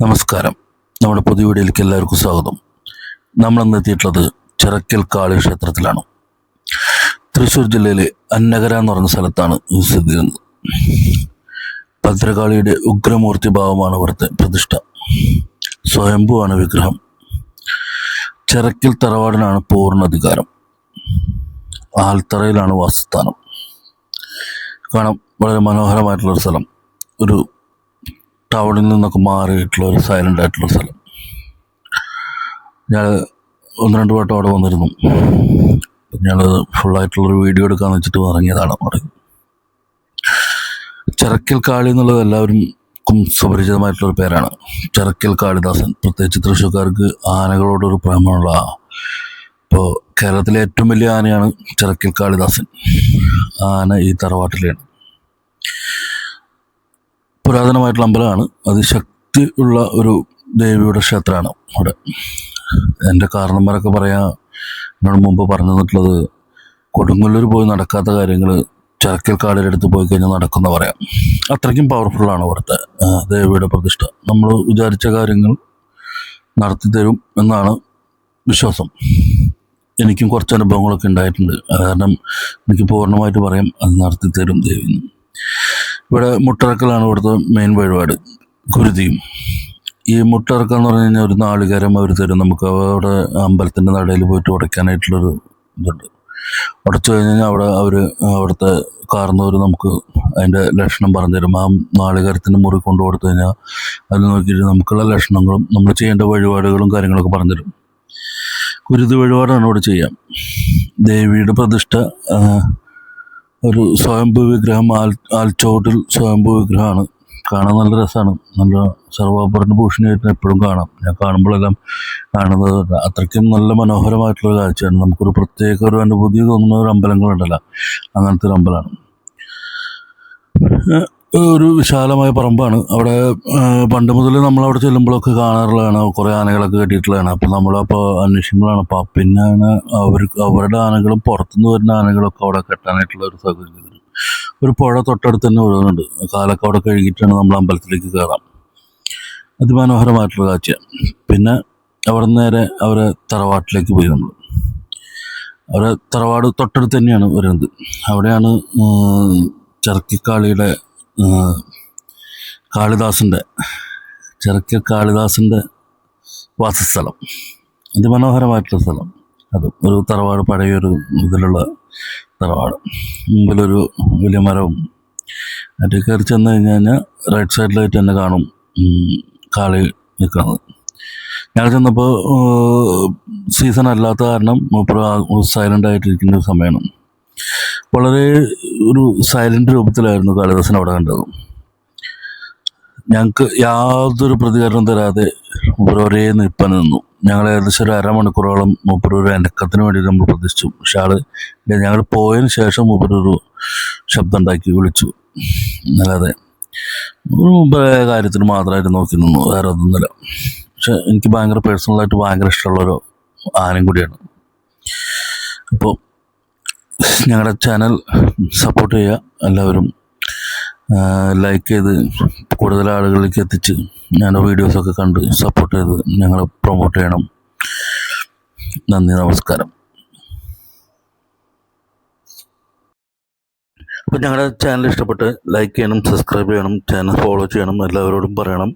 നമസ്കാരം. നമ്മുടെ പുതിയ വീഡിയോയിലേക്ക് എല്ലാവർക്കും സ്വാഗതം. നമ്മളിന്ന് എത്തിയിട്ടുള്ളത് ചിറക്കൽ കാളി ക്ഷേത്രത്തിലാണ്. തൃശ്ശൂർ ജില്ലയിലെ അന്നകര എന്ന് പറഞ്ഞ സ്ഥലത്താണ് സ്ഥിതി ചെയ്യുന്നത്. ഭദ്രകാളിയുടെ ഉഗ്രമൂർത്തി ഭാവമാണ് ഇവിടുത്തെ പ്രതിഷ്ഠ. സ്വയംഭുവാണ് വിഗ്രഹം. ചിറക്കൽ തറവാടിനാണ് പൂർണ അധികാരം. ആൽത്തറയിലാണ് വാസസ്ഥാനം. കാണാം വളരെ മനോഹരമായിട്ടുള്ളൊരു സ്ഥലം. ഒരു ടൗണിൽ നിന്നൊക്കെ മാറിയിട്ടുള്ള ഒരു സൈലന്റ് ആയിട്ടുള്ള സ്ഥലം. ഞാൻ ഒന്ന് രണ്ട് വട്ടം അവിടെ വന്നിരുന്നു. ഞാൻ ഫുള്ളായിട്ടുള്ളൊരു വീഡിയോ എടുക്കാന്ന് വെച്ചിട്ട് ഇറങ്ങിയതാണ് അവിടെ. ചിറക്കൽ കാളി എന്നുള്ളത് എല്ലാവർക്കും സുപരിചിതമായിട്ടുള്ളൊരു പേരാണ്. ചിറക്കൽ കാളിദാസൻ. പ്രത്യേകിച്ച് തൃശ്ശൂർക്കാർക്ക് ആനകളോടൊരു പ്രേമമുള്ള ഇപ്പോൾ കേരളത്തിലെ ഏറ്റവും വലിയ ആനയാണ് ചിറക്കൽ കാളിദാസൻ. ആന ഈ തറവാട്ടിലെയാണ് പുരാതനമായിട്ടുള്ള അമ്പലമാണ്. അതിശക്തി ഉള്ള ഒരു ദേവിയുടെ ക്ഷേത്രമാണ് അവിടെ. എന്റെ കാരണന്മാരൊക്കെ പറയാ എന്നോട് മുമ്പ് പറഞ്ഞു തന്നിട്ടുള്ളത് കൊടുങ്ങല്ലൂർ പോയി നടക്കാത്ത കാര്യങ്ങൾ ചരക്കൽ കാടിന്റെ അടുത്ത് പോയി കഴിഞ്ഞാൽ നടക്കുന്ന പറയാം. അത്രയ്ക്കും പവർഫുള്ളാണ് അവിടുത്തെ ദേവിയുടെ പ്രതിഷ്ഠ. നമ്മൾ വിചാരിച്ച കാര്യങ്ങൾ നടത്തി തരും എന്നാണ് വിശ്വാസം. എനിക്കും കുറച്ച് അനുഭവങ്ങളൊക്കെ ഉണ്ടായിട്ടുണ്ട്. കാരണം എനിക്ക് പൂർണമായിട്ട് പറയാം അത് നടത്തി തരും ദേവി. ഇവിടെ മുട്ടിറക്കലാണ് ഇവിടുത്തെ മെയിൻ വഴിപാട് കുരുതിയും. ഈ മുട്ടിറക്കം എന്ന് പറഞ്ഞു കഴിഞ്ഞാൽ ഒരു നാളികേരം അവർ തരും. നമുക്ക് അവിടെ അമ്പലത്തിന്റെ നടയിൽ പോയിട്ട് ഉടയ്ക്കാനായിട്ടുള്ളൊരു ഇതുണ്ട്. ഉടച്ചു കഴിഞ്ഞ് കഴിഞ്ഞാൽ അവിടെ അവർ അവിടുത്തെ കാർന്നവർ നമുക്ക് അതിന്റെ ലക്ഷണം പറഞ്ഞു തരും. ആ നാളികേരത്തിന്റെ മുറി കൊണ്ടു കൊടുത്തു കഴിഞ്ഞാൽ അത് നോക്കിയിട്ട് നമുക്കുള്ള ലക്ഷണങ്ങളും നമ്മൾ ചെയ്യേണ്ട വഴിപാടുകളും കാര്യങ്ങളൊക്കെ പറഞ്ഞു തരും. കുരുതി വഴിപാടാണ് ഇവിടെ ചെയ്യാം. ദേവിയുടെ പ്രതിഷ്ഠ ഒരു സ്വയംഭൂ വിഗ്രഹം ആൽ ആൽച്ചോട്ടിൽ സ്വയംഭൂ വിഗ്രഹമാണ്. കാണാൻ നല്ല രസമാണ്. നല്ല സർവാഭരണ ഭൂഷണിയായിട്ട് എപ്പോഴും കാണാം. ഞാൻ കാണുമ്പോഴെല്ലാം കാണുന്നത് അത്രയ്ക്കും നല്ല മനോഹരമായിട്ടുള്ള കാഴ്ചയാണ്. നമുക്കൊരു പ്രത്യേക ഒരു അനുഭൂതി തോന്നുന്ന ഒരു അമ്പലങ്ങളുണ്ടല്ലോ. അങ്ങനത്തെ ഒരു അമ്പലമാണ്. ഒരു വിശാലമായ പറമ്പാണ്. അവിടെ പണ്ട് മുതൽ നമ്മൾ അവിടെ ചെല്ലുമ്പോഴൊക്കെ കാണാറുള്ളതാണ്. കുറേ ആനകളൊക്കെ കെട്ടിയിട്ടുള്ളതാണ്. അപ്പം നമ്മളപ്പോൾ അന്വേഷിക്കുമ്പോഴാണ്. അപ്പം പിന്നെയാണ് അവർ അവരുടെ ആനകളും പുറത്തുനിന്ന് വരുന്ന ആനകളൊക്കെ അവിടെ കെട്ടാനായിട്ടുള്ള ഒരു സൗകര്യം ഒരു പുഴ തൊട്ടടുത്ത് തന്നെ ഒഴുകുന്നുണ്ട് കാലൊക്കെ അവിടെ കഴുകിയിട്ടാണ് നമ്മൾ അമ്പലത്തിലേക്ക് കയറാം. അതിമനോഹരമായിട്ടുള്ള കാഴ്ച പിന്നെ അവിടെ നേരെ അവരെ തറവാട്ടിലേക്ക് പോയി നമ്മൾ. അവരെ തറവാട് തൊട്ടടുത്ത് തന്നെയാണ് വരുന്നത്. അവിടെയാണ് ഏഹ്, കാളിദാസന്റെ ചെറുക്കൽ കാളിദാസന്റെ വാസസ്ഥലം. അതിമനോഹരമായിട്ടുള്ള സ്ഥലം അത്. ഒരു തറവാട് പഴയൊരു ഇതിലുള്ള തറവാട്. മുമ്പിലൊരു വലിയ മരവും അതിൽ കയറി ചെന്ന് കഴിഞ്ഞ് കഴിഞ്ഞാൽ റൈറ്റ് സൈഡിലായിട്ട് തന്നെ കാണും കാളി നിൽക്കുന്നത്. ഞങ്ങൾ ചെന്നപ്പോൾ സീസൺ അല്ലാത്ത കാരണം സൈലന്റ് ആയിട്ടിരിക്കുന്ന ഒരു സമയമാണ്. വളരെ ഒരു സൈലന്റ് രൂപത്തിലായിരുന്നു കാളിദാസൻ അവിടെ കണ്ടത്. ഞങ്ങൾക്ക് യാതൊരു പ്രതികരണം തരാതെ ഒരേ നിൽപ്പൻ നിന്നു. ഞങ്ങൾ ഏകദേശം ഒരു അരമണിക്കൂറോളം മൂപ്പർ ഒരു അനക്കത്തിന് വേണ്ടി നമ്മൾ പ്രതീക്ഷിച്ചു പക്ഷെ ആൾ ഞങ്ങൾ പോയതിന് ശേഷം മൂപ്പർ ശബ്ദം ഉണ്ടാക്കി വിളിച്ചു. അല്ലാതെ മുമ്പേ കാര്യത്തിന് മാത്രമായിട്ട് നോക്കി നിന്നു വേറെ ഒന്നുമില്ല. പക്ഷെ എനിക്ക് ഭയങ്കര പേഴ്സണലായിട്ട് ഭയങ്കര ഇഷ്ടമുള്ളൊരു ആനയും കൂടിയാണ്. അപ്പോൾ ഞങ്ങളുടെ ചാനൽ സപ്പോർട്ട് ചെയ്യുക. എല്ലാവരും ലൈക്ക് ചെയ്ത് കൂടുതൽ ആളുകളിലേക്ക് എത്തിച്ച് ഞങ്ങളുടെ വീഡിയോസൊക്കെ കണ്ട് സപ്പോർട്ട് ചെയ്ത് ഞങ്ങളെ പ്രൊമോട്ട് ചെയ്യണം. നന്ദി നമസ്കാരം. അപ്പോൾ ഞങ്ങളുടെ ചാനൽ ഇഷ്ടപ്പെട്ട് ലൈക്ക് ചെയ്യണം സബ്സ്ക്രൈബ് ചെയ്യണം ചാനൽ ഫോളോ ചെയ്യണം എല്ലാവരോടും പറയണം.